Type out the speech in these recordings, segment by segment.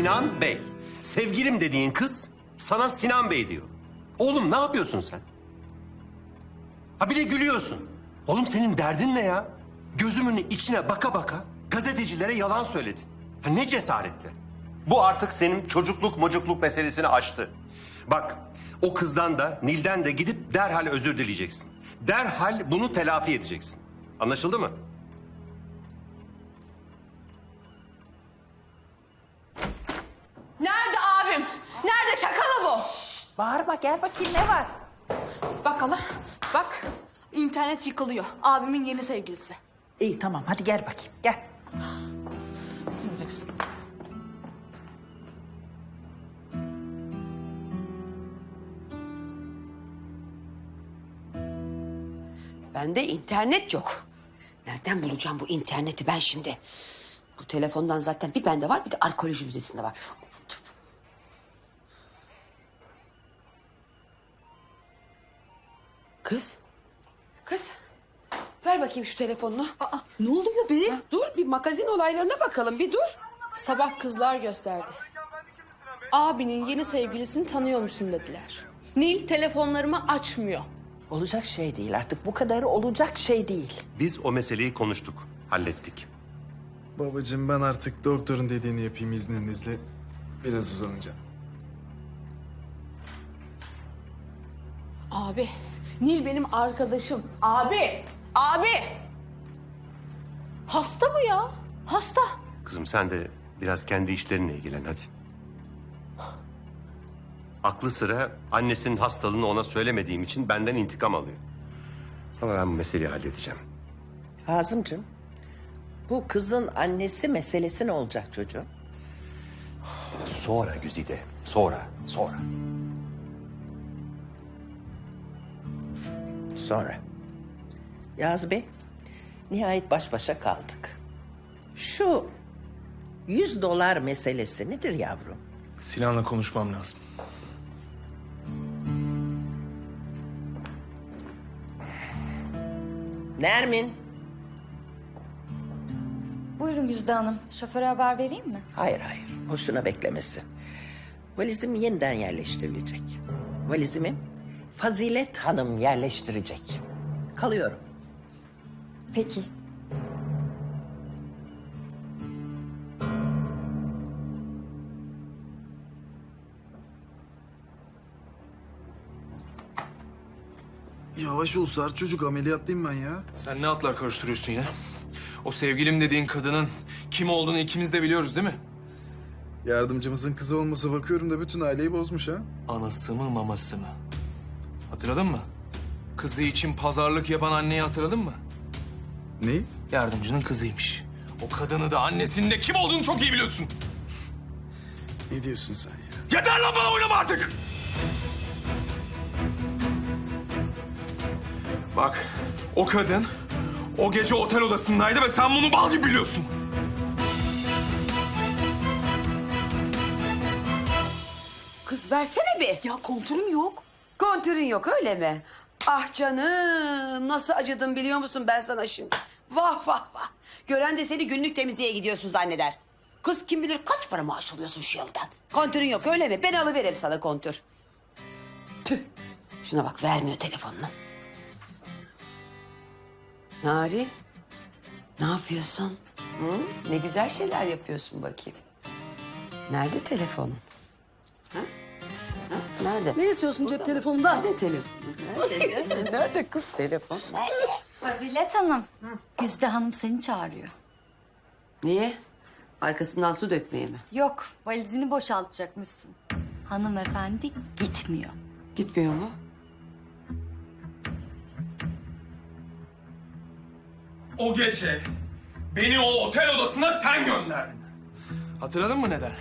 Sinan Bey. Sevgilim dediğin kız sana Sinan Bey diyor. Oğlum ne yapıyorsun sen? Ha bir de gülüyorsun. Oğlum senin derdin ne ya? Gözümün içine baka baka gazetecilere yalan söyledin. Ha ne cesaretle? Bu artık senin çocukluk mocukluk meselesini aştı. Bak o kızdan da Nil'den de gidip derhal özür dileyeceksin. Derhal bunu telafi edeceksin. Anlaşıldı mı? Bağırma gel bakayım ne var? Bak hala bak internet yıkılıyor. Abimin yeni sevgilisi. İyi tamam hadi gel bakayım gel. Bende internet yok. Nereden bulacağım bu interneti ben şimdi? Bu telefondan zaten bir bende var bir de arkeoloji müzesinde var. Kız. Kız. Ver bakayım şu telefonunu. Aa, ne oluyor be? Dur bir magazin olaylarına bakalım bir dur. Sabah kızlar gösterdi. Abinin yeni sevgilisini tanıyor musun dediler. Nil telefonlarımı açmıyor. Olacak şey değil artık bu kadarı olacak şey değil. Biz o meseleyi konuştuk, hallettik. Babacığım ben artık doktorun dediğini yapayım izninizle. Biraz uzanacağım. Abi, Nil benim arkadaşım. Abi, abi. Hasta bu ya, hasta. Kızım sen de biraz kendi işlerinle ilgilen hadi. Aklı sıra annesinin hastalığını ona söylemediğim için benden intikam alıyor. Ama ben bu meseleyi halledeceğim. Hazımcığım bu kızın annesi meselesi ne olacak çocuğum? Sonra Güzide, sonra, sonra. Sonra. Yaz Bey nihayet baş başa kaldık. Şu yüz dolar meselesi nedir yavrum? Sinan'la konuşmam lazım. Nermin? Buyurun Güzde Hanım. Şoföre haber vereyim mi? Hayır hayır. Hoşuna beklemesin. Valizim yeniden yerleştirilecek. Valizimi Fazilet Hanım yerleştirecek. Kalıyorum. Peki. Yavaş ol Sar çocuk ameliyattayım ben ya. Sen ne atlar karıştırıyorsun yine? O sevgilim dediğin kadının kim olduğunu ikimiz de biliyoruz değil mi? Yardımcımızın kızı olmasa bakıyorum da bütün aileyi bozmuş ha. Anası mı maması mı? Hatırladın mı? Kızı için pazarlık yapan anneyi hatırladın mı? Ne? Yardımcının kızıymış. O kadını da annesinin de kim olduğunu çok iyi biliyorsun. Ne diyorsun sen ya? Yeter lan bana oynama artık! Bak, o kadın o gece otel odasındaydı ve sen bunu bal gibi biliyorsun. Kız versene bir. Ya kontürüm yok. Kontürün yok öyle mi? Ah canım nasıl acıdım biliyor musun ben sana şimdi? Vah vah vah. Gören de seni günlük temizliğe gidiyorsun zanneder. Kız kim bilir kaç para maaş alıyorsun şu yıldan. Kontürün yok öyle mi? Ben alıveririm sana kontür. Tüh. Şuna bak vermiyor telefonunu. Nari. Ne yapıyorsun? Hı? Ne güzel şeyler yapıyorsun bakayım. Nerede telefonun? Nerede? Ne istiyorsun cep telefonundan? Nerede telefon? Nerede? Nerede kız telefon? Nerede? Fazilet Hanım. Güzde Hanım seni çağırıyor. Niye? Arkasından su dökmeye mi? Yok, valizini boşaltacakmışsın. Hanımefendi gitmiyor. Gitmiyor mu? O gece beni o otel odasına sen gönderdin. Hatırladın mı neden?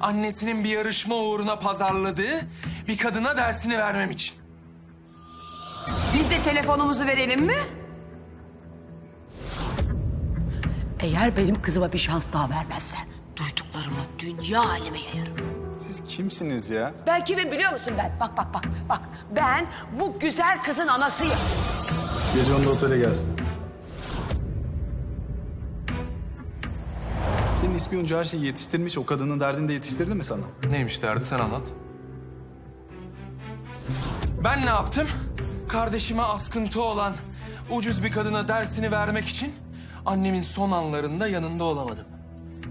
Annesinin bir yarışma uğruna pazarladığı bir kadına dersini vermem için. Biz de telefonumuzu verelim mi? Eğer benim kızıma bir şans daha vermezsen duyduklarımı dünya aleme yayarım. Siz kimsiniz ya? Ben kimim biliyor musun ben? Bak bak bak bak. Ben bu güzel kızın anasıyım. Gece onda otele gelsin. Senin ispiyoncu her şeyi yetiştirmiş. O kadının derdini de yetiştirdi mi sana? Neymiş derdi sen anlat. Ben ne yaptım? Kardeşime askıntı olan ucuz bir kadına dersini vermek için annemin son anlarında yanında olamadım.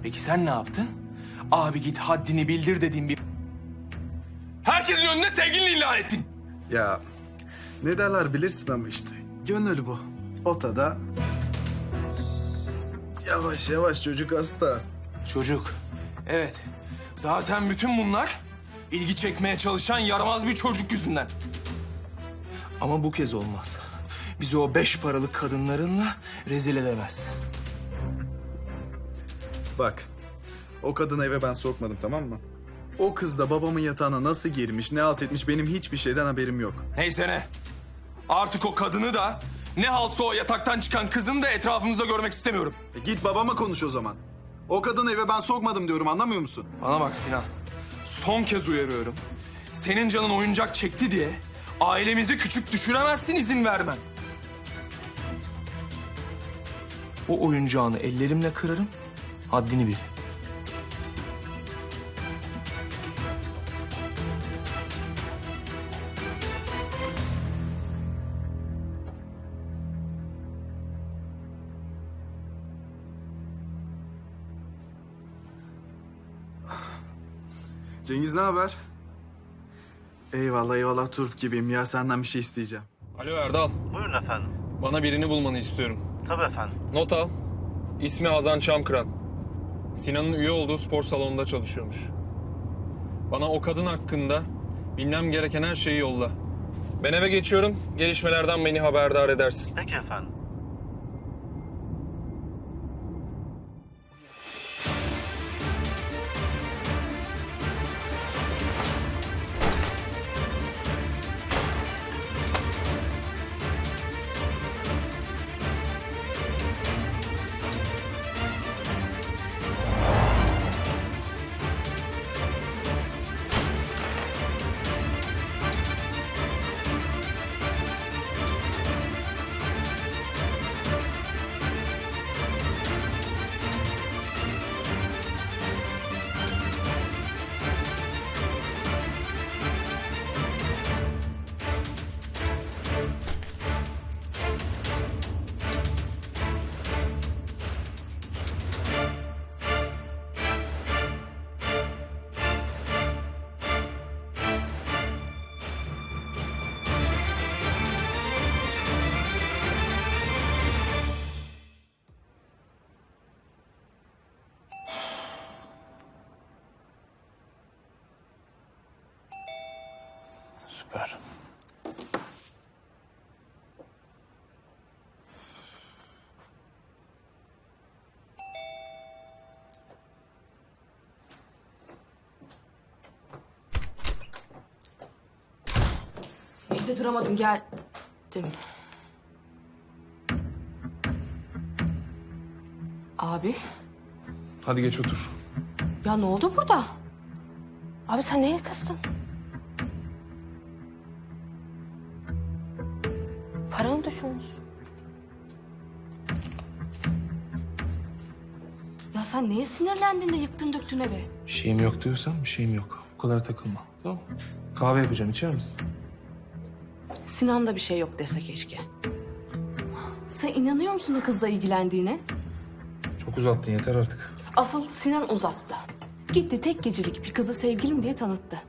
Peki sen ne yaptın? Abi git haddini bildir dediğim bir... Herkesin önünde sevgilini ilan ettin. Ya ne derler bilirsin ama işte. Gönül bu. Otada. Yavaş yavaş çocuk hasta. Çocuk. Evet. Zaten bütün bunlar ilgi çekmeye çalışan yaramaz bir çocuk yüzünden. Ama bu kez olmaz. Bizi o beş paralık kadınlarınla rezil edemezsin. Bak. O kadını eve ben sokmadım tamam mı? O kız da babamın yatağına nasıl girmiş, ne halt etmiş benim hiçbir şeyden haberim yok. Neyse ne. Artık o kadını da ne halsa o yataktan çıkan kızını da etrafımızda görmek istemiyorum. E git babama konuş o zaman. O kadını eve ben sokmadım diyorum anlamıyor musun? Bana bak Sinan. Son kez uyarıyorum. Senin canın oyuncak çekti diye ailemizi küçük düşüremezsin izin vermem. O oyuncağını ellerimle kırarım. Haddini bil. Cengiz ne haber? Eyvallah eyvallah turp gibiyim ya senden bir şey isteyeceğim. Alo Erdal. Buyurun efendim. Bana birini bulmanı istiyorum. Tabii efendim. Not al. İsmi Hazan Çamkıran. Sinan'ın üye olduğu spor salonunda çalışıyormuş. Bana o kadın hakkında bilmem gereken her şeyi yolla. Ben eve geçiyorum. Gelişmelerden beni haberdar edersin. Peki efendim. Süper. Evde duramadım geldim. Abi Hadi geç otur. ya ne oldu burada? Abi sen neye kızdın? Düşürmüşsün. Ya sen neye sinirlendin de yıktın döktün evi? Bir şeyim yok diyorsan bir şeyim yok. Bu kadar takılma. Tamam mı? Kahve yapacağım. içer misin? Sinan'da bir şey yok dese keşke. Sen inanıyor musun o kızla ilgilendiğine? Çok uzattın. Yeter artık. Asıl Sinan uzattı. Gitti tek gecelik bir kızı sevgilim diye tanıttı.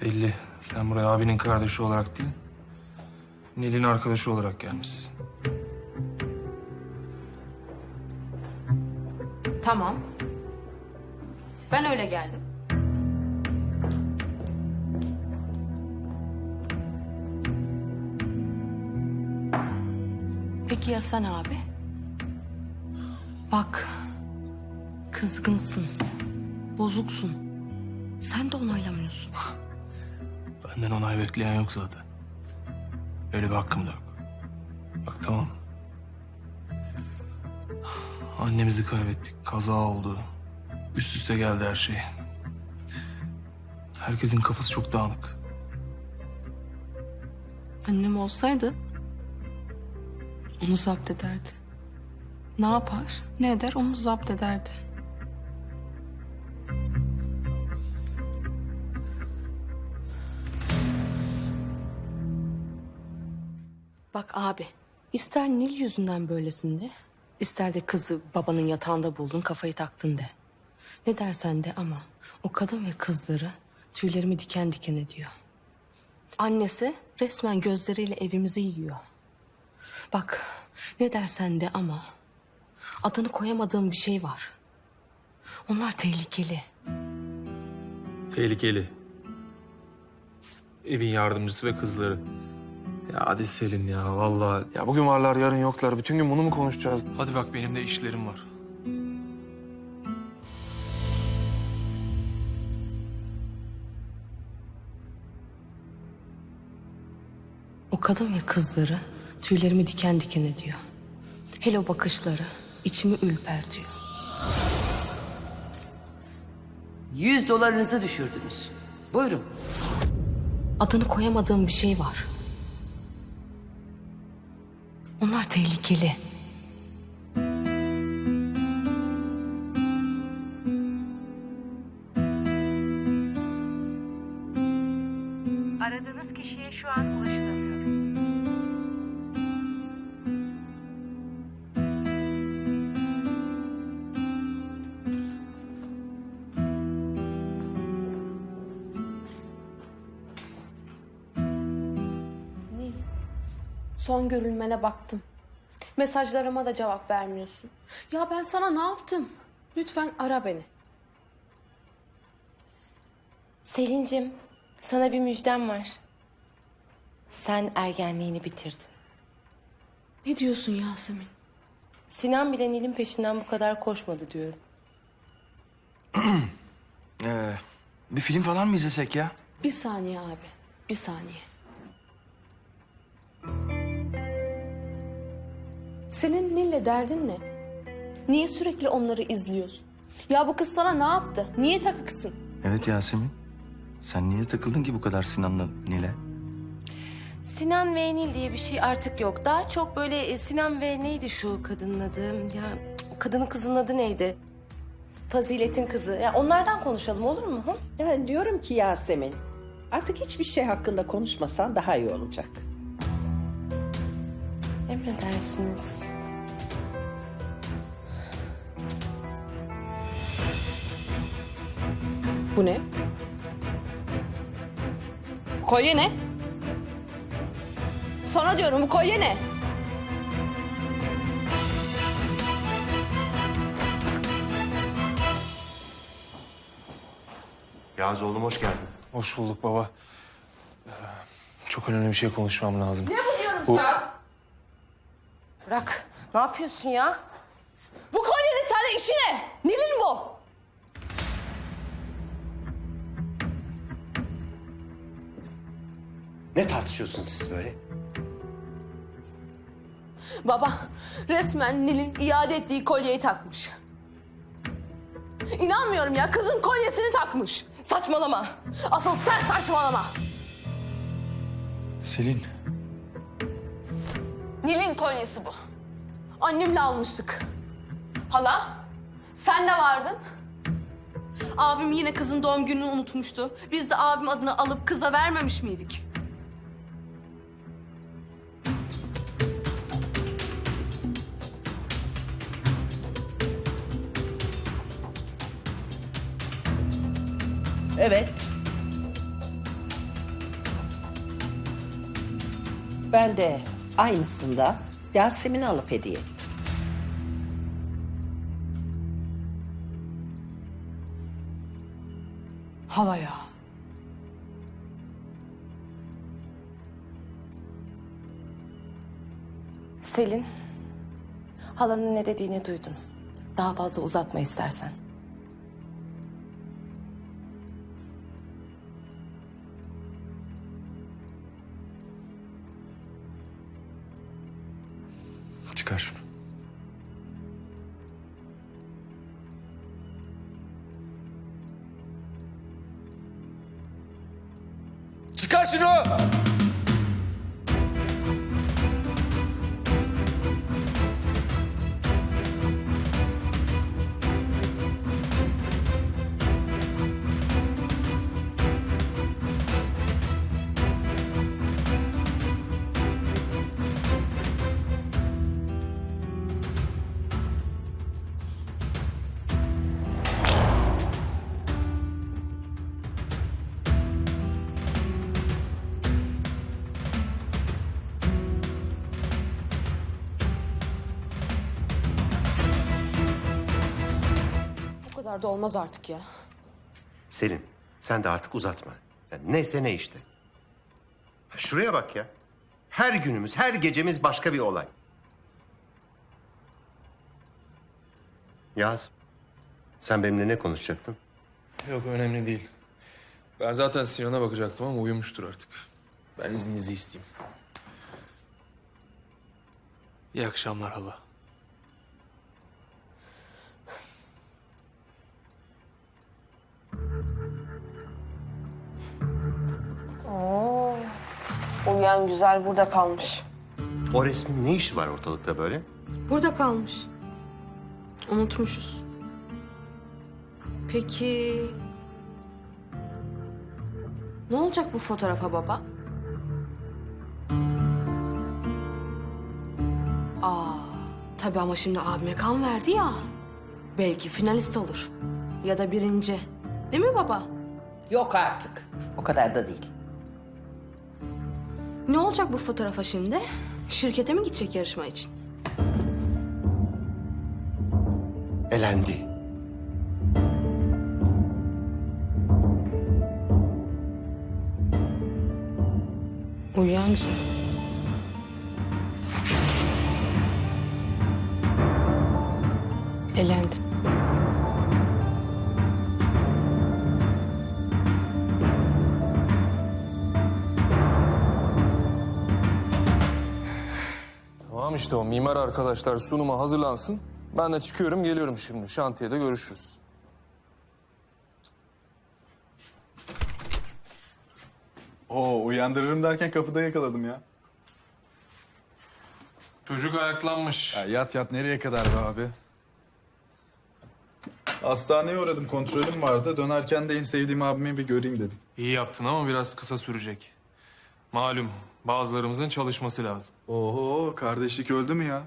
Belli. Sen buraya abinin kardeşi olarak değil... Nil'in arkadaşı olarak gelmişsin. Tamam. Ben öyle geldim. Peki ya sen abi? Bak, kızgınsın, bozuksun. Sen de onaylamıyorsun. Benden onay bekleyen yok zaten. Öyle bir hakkım da yok. Bak tamam. Annemizi kaybettik. Kaza oldu. Üst üste geldi her şey. Herkesin kafası çok dağınık. Annem olsaydı onu zapt ederdi. Ne yapar, ne eder onu zapt ederdi. Bak abi, ister Nil yüzünden böylesin de, ister de kızı babanın yatağında buldun, kafayı taktın de. Ne dersen de ama o kadın ve kızları tüylerimi diken diken ediyor. Annesi resmen gözleriyle evimizi yiyor. Bak, ne dersen de ama adını koyamadığım bir şey var. Onlar tehlikeli. Tehlikeli. Evin yardımcısı ve kızları. Ya hadi Selin ya vallahi. Ya bugün varlar yarın yoklar. Bütün gün bunu mu konuşacağız? Hadi bak benim de işlerim var. O kadın ve kızları tüylerimi diken diken ediyor. Hele o bakışları içimi ürpertiyor. Yüz dolarınızı düşürdünüz. Buyurun. Adını koyamadığım bir şey var. Onlar tehlikeli. Son görülmene baktım. Mesajlarıma da cevap vermiyorsun. Ya ben sana ne yaptım? Lütfen ara beni. Selin'cim sana bir müjdem var. Sen ergenliğini bitirdin. Ne diyorsun Yasemin? Sinan bile Nil'in peşinden bu kadar koşmadı diyorum. Ee, bir film falan mı izlesek ya? Bir saniye abi, bir saniye. Senin Nil'le derdin ne? Niye sürekli onları izliyorsun? Ya bu kız sana ne yaptı? Niye takıksın? Evet Yasemin. Sen niye takıldın ki bu kadar Sinan'la Nil'e? Sinan ve Nil diye bir şey artık yok. Daha çok böyle e, Sinan ve neydi şu kadının adı? Ya cık, o kadının kızının adı neydi? Fazilet'in kızı. Ya onlardan konuşalım olur mu? Hı? Yani diyorum ki Yasemin, artık hiçbir şey hakkında konuşmasan daha iyi olacak. Emredersiniz. Bu ne? Kolye ne? Sana diyorum bu kolye ne? Yağız oğlum hoş geldin. Hoş bulduk baba. Ee, Çok önemli bir şey konuşmam lazım. Bırak. Ne yapıyorsun ya? Bu kolyenin sana işi ne? Nil'in bu. Ne tartışıyorsunuz siz böyle? Baba resmen Nil'in iade ettiği kolyeyi takmış. İnanmıyorum ya kızın kolyesini takmış. Saçmalama. Asıl sen saçmalama. Selin. Nil'in kolyesi bu. Annemle almıştık. Hala sen de vardın. Abim yine kızın doğum gününü unutmuştu. Biz de abim adını alıp kıza vermemiş miydik? Evet. Ben de aynısında Yasemin'i alıp hediye ettim. Hala. Selin, halanın ne dediğini duydun. Daha fazla uzatma istersen. Kadar da olmaz artık ya. Selin, sen de artık uzatma. Yani neyse ne işte. Şuraya bak ya. Her günümüz, her gecemiz başka bir olay. Yaz, sen benimle ne konuşacaktın? Yok önemli değil. Ben zaten Sinan'a bakacaktım ama uyumuştur artık. Ben izninizi isteyeyim. İyi akşamlar hala. Uyuyan güzel burada kalmış. O resmin ne işi var ortalıkta böyle? Burada kalmış. Unutmuşuz. Peki... Ne olacak bu fotoğrafa baba? Aa, tabii ama şimdi abime kan verdi ya. Belki finalist olur. Ya da birinci. Değil mi baba? Yok artık. O kadar da değil. Ne olacak bu fotoğrafa şimdi? Şirkete mi gidecek yarışma için? Elendi. Uyuyan güzel. Elendin. İşte o mimar arkadaşlar sunuma hazırlansın. Ben de çıkıyorum geliyorum şimdi. Şantiyede görüşürüz. Oo uyandırırım derken kapıda yakaladım ya. Çocuk ayaklanmış. ya. Yat yat nereye kadar be abi? Hastaneye uğradım kontrolüm vardı. Dönerken de en sevdiğim abimi bir göreyim dedim. İyi yaptın ama biraz kısa sürecek. Malum bazılarımızın çalışması lazım. Oho kardeşlik öldü mü ya?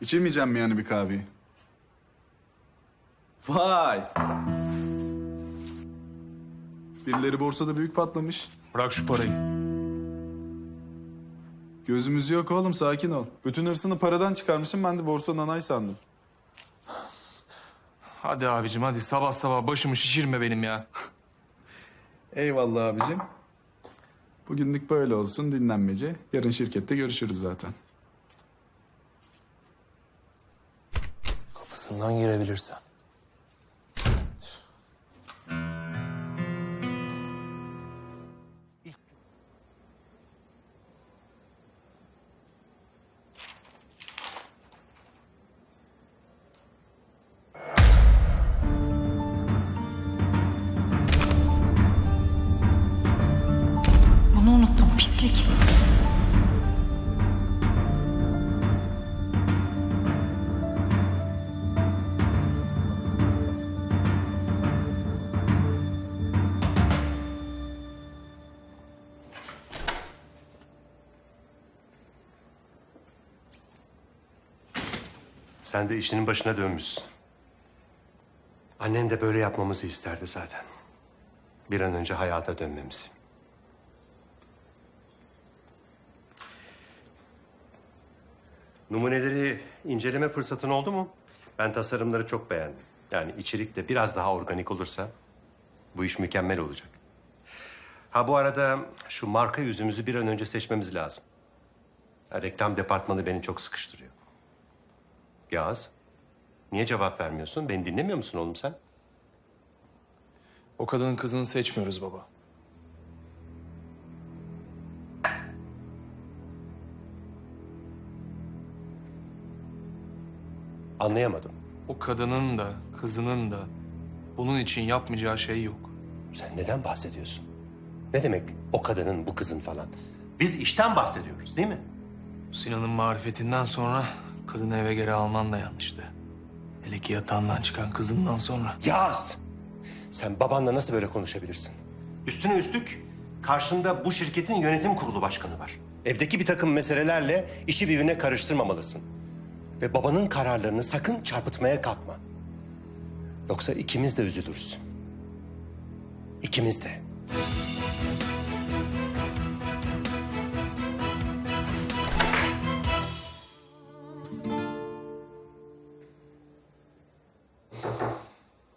İçemeyeceğim mi yani bir kahveyi? Vay! Birileri borsada büyük patlamış. Bırak şu parayı. Gözümüz yok oğlum sakin ol. Bütün hırsını paradan çıkarmışım ben de borsa nanay sandım. Hadi abicim hadi sabah sabah başımı şişirme benim ya. Eyvallah abicim. Bugünlük böyle olsun dinlenmece. Yarın şirkette görüşürüz zaten. Kapısından girebilirsen. Sen de işinin başına dönmüşsün. Annen de böyle yapmamızı isterdi zaten. Bir an önce hayata dönmemizi. Numuneleri inceleme fırsatın oldu mu? Ben tasarımları çok beğendim. Yani içerik de biraz daha organik olursa bu iş mükemmel olacak. Ha bu arada şu marka yüzümüzü bir an önce seçmemiz lazım. Ya, reklam departmanı beni çok sıkıştırıyor. Yaz, niye cevap vermiyorsun? Beni dinlemiyor musun oğlum sen? O kadının kızını seçmiyoruz baba. Anlayamadım. O kadının da kızının da bunun için yapmayacağı şey yok. Sen neden bahsediyorsun? Ne demek o kadının, bu kızın falan? Biz işten bahsediyoruz değil mi? Sinan'ın marifetinden sonra kadını eve geri alman da yanlıştı. Hele ki yatağından çıkan kızından sonra. Yaz! Sen babanla nasıl böyle konuşabilirsin? Üstüne üstlük karşında bu şirketin yönetim kurulu başkanı var. Evdeki bir takım meselelerle işi birbirine karıştırmamalısın. Ve babanın kararlarını sakın çarpıtmaya kalkma. Yoksa ikimiz de üzülürüz. İkimiz de.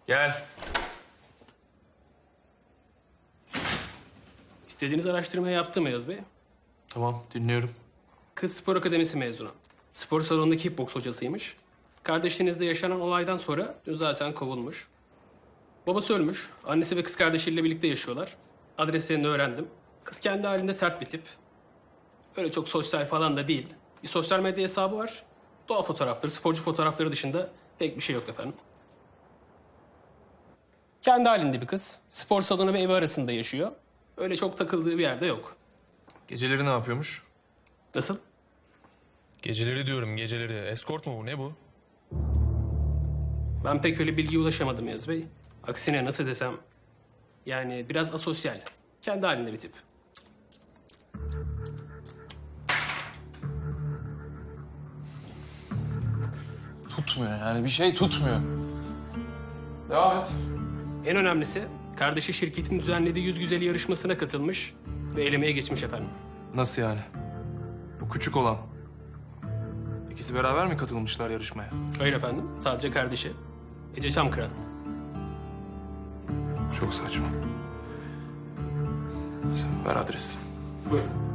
Gel. İstediğiniz araştırmayı yaptım Ayaz Bey. Tamam dinliyorum. Kız spor akademisi mezunu. Spor salonundaki kickboks hocasıymış. Kardeşinizde yaşanan olaydan sonra dün zaten kovulmuş. Babası ölmüş. Annesi ve kız kardeşiyle birlikte yaşıyorlar. Adreslerini öğrendim. Kız kendi halinde sert bir tip. Öyle çok sosyal falan da değil. Bir sosyal medya hesabı var. Doğa fotoğrafları, sporcu fotoğrafları dışında pek bir şey yok efendim. Kendi halinde bir kız. Spor salonu ve evi arasında yaşıyor. Öyle çok takıldığı bir yerde yok. Geceleri ne yapıyormuş? Nasıl? Geceleri diyorum geceleri. Eskort mu bu ne bu? Ben pek öyle bilgiye ulaşamadım Yaz Bey. Aksine nasıl desem... Yani biraz asosyal. Kendi halinde bir tip. Tutmuyor yani bir şey tutmuyor. Devam et. En önemlisi kardeşi şirketin düzenlediği yüz güzeli yarışmasına katılmış ve elemeye geçmiş efendim. Nasıl yani? Bu küçük olan. İkisi beraber mi katılmışlar yarışmaya? Hayır efendim, sadece kardeşi. Ece Çamkıran. Çok saçma. Sen ver adresi. Buyurun.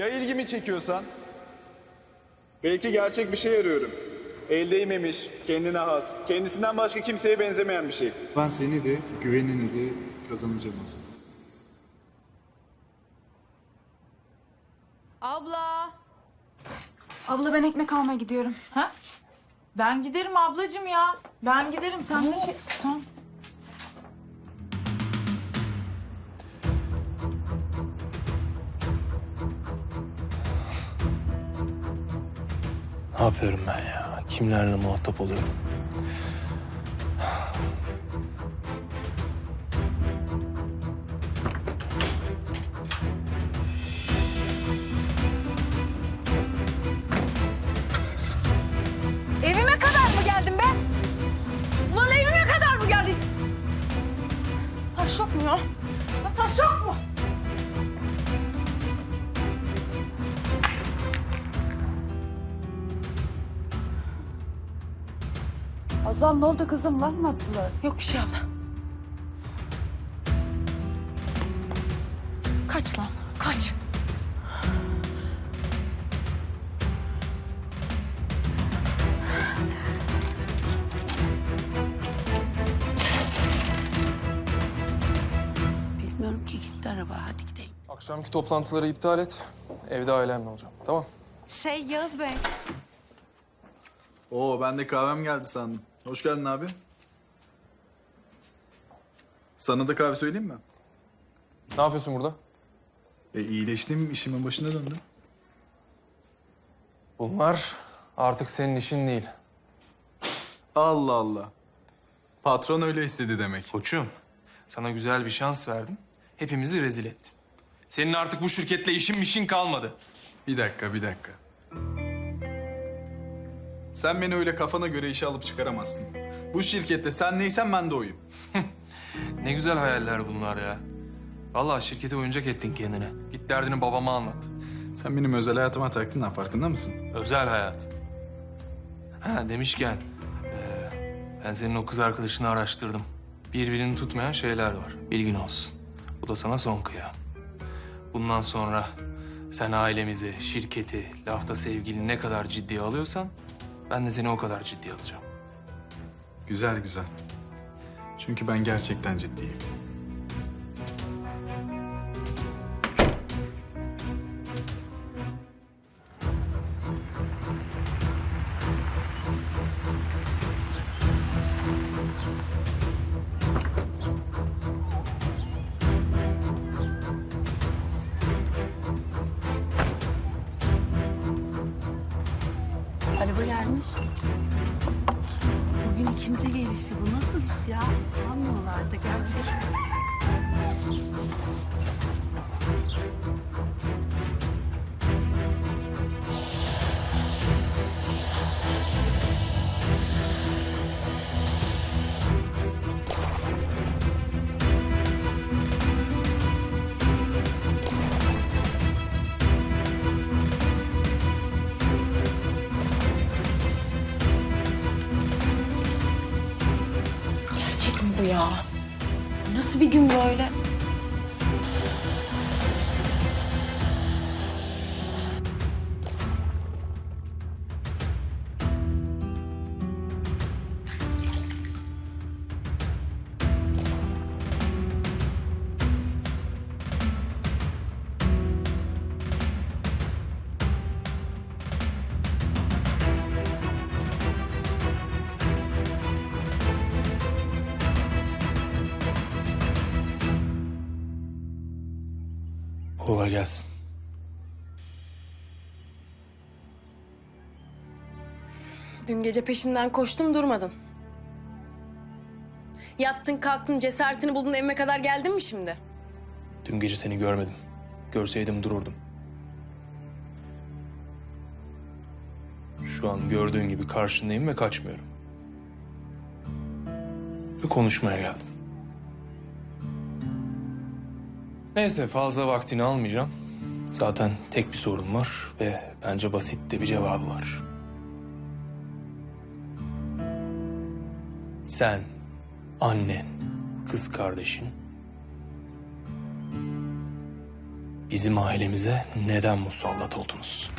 Ya ilgimi çekiyorsan? Belki gerçek bir şey arıyorum. El değmemiş, kendine has, kendisinden başka kimseye benzemeyen bir şey. Ben seni de güvenini de kazanacağım o zaman. Abla. Abla ben ekmek almaya gidiyorum. Ha? Ben giderim ablacığım ya. Ben giderim. Sen de şey... Tamam. Ne yapıyorum ben ya? Kimlerle muhatap oluyorum? Evime kadar mı geldin be? Ulan evime kadar mı geldin? Taş yok mu ya? Taş yok mu? Azal ne oldu kızım? Var mı attılar? Yok bir şey abla. Kaç lan. Kaç. Bilmiyorum ki gitti araba. Hadi gidelim. Akşamki toplantıları iptal et. Evde ailemle olacağım. Tamam. Şey Yağız Bey. Oo ben de kahvem geldi sandım. Hoş geldin abi. Sana da kahve söyleyeyim mi? Ne yapıyorsun burada? E iyileştim, işimin başına döndüm. Bunlar artık senin işin değil. Allah Allah. Patron öyle istedi demek. Koçum, sana güzel bir şans verdim. Hepimizi rezil ettim. Senin artık bu şirketle işin mişin kalmadı. Bir dakika, bir dakika. Sen beni öyle kafana göre işe alıp çıkaramazsın. Bu şirkette sen neysen ben de oyum. Ne güzel hayaller bunlar ya. Vallahi şirkete oyuncak ettin kendine. Git derdini babama anlat. Sen benim özel hayatıma taktın ha farkında mısın? Özel hayat. Ha demişken, eee, ben senin o kız arkadaşını araştırdım. Birbirini tutmayan şeyler var. Bilgin olsun. Bu da sana son kıyam. Bundan sonra sen ailemizi, şirketi, lafta sevgilini ne kadar ciddiye alıyorsan... ...ben de seni o kadar ciddiye alacağım. Güzel güzel. Çünkü ben gerçekten ciddiyim. Gelmiş. Bugün ikinci gelişi. Bu nasıl iş ya? Utanmıyorlar da gerçekten. Gerçek bu ya? Nasıl bir gün böyle? Dün gece peşinden koştum durmadın. Yattın kalktın cesaretini buldun evime kadar geldin mi şimdi? Dün gece seni görmedim. Görseydim dururdum. Şu an gördüğün gibi karşındayım ve kaçmıyorum. Ve konuşmaya geldim. Neyse fazla vaktini almayacağım. Zaten tek bir sorun var ve bence basit de bir cevabı var. Sen, annen, kız kardeşin bizim ailemize neden musallat oldunuz?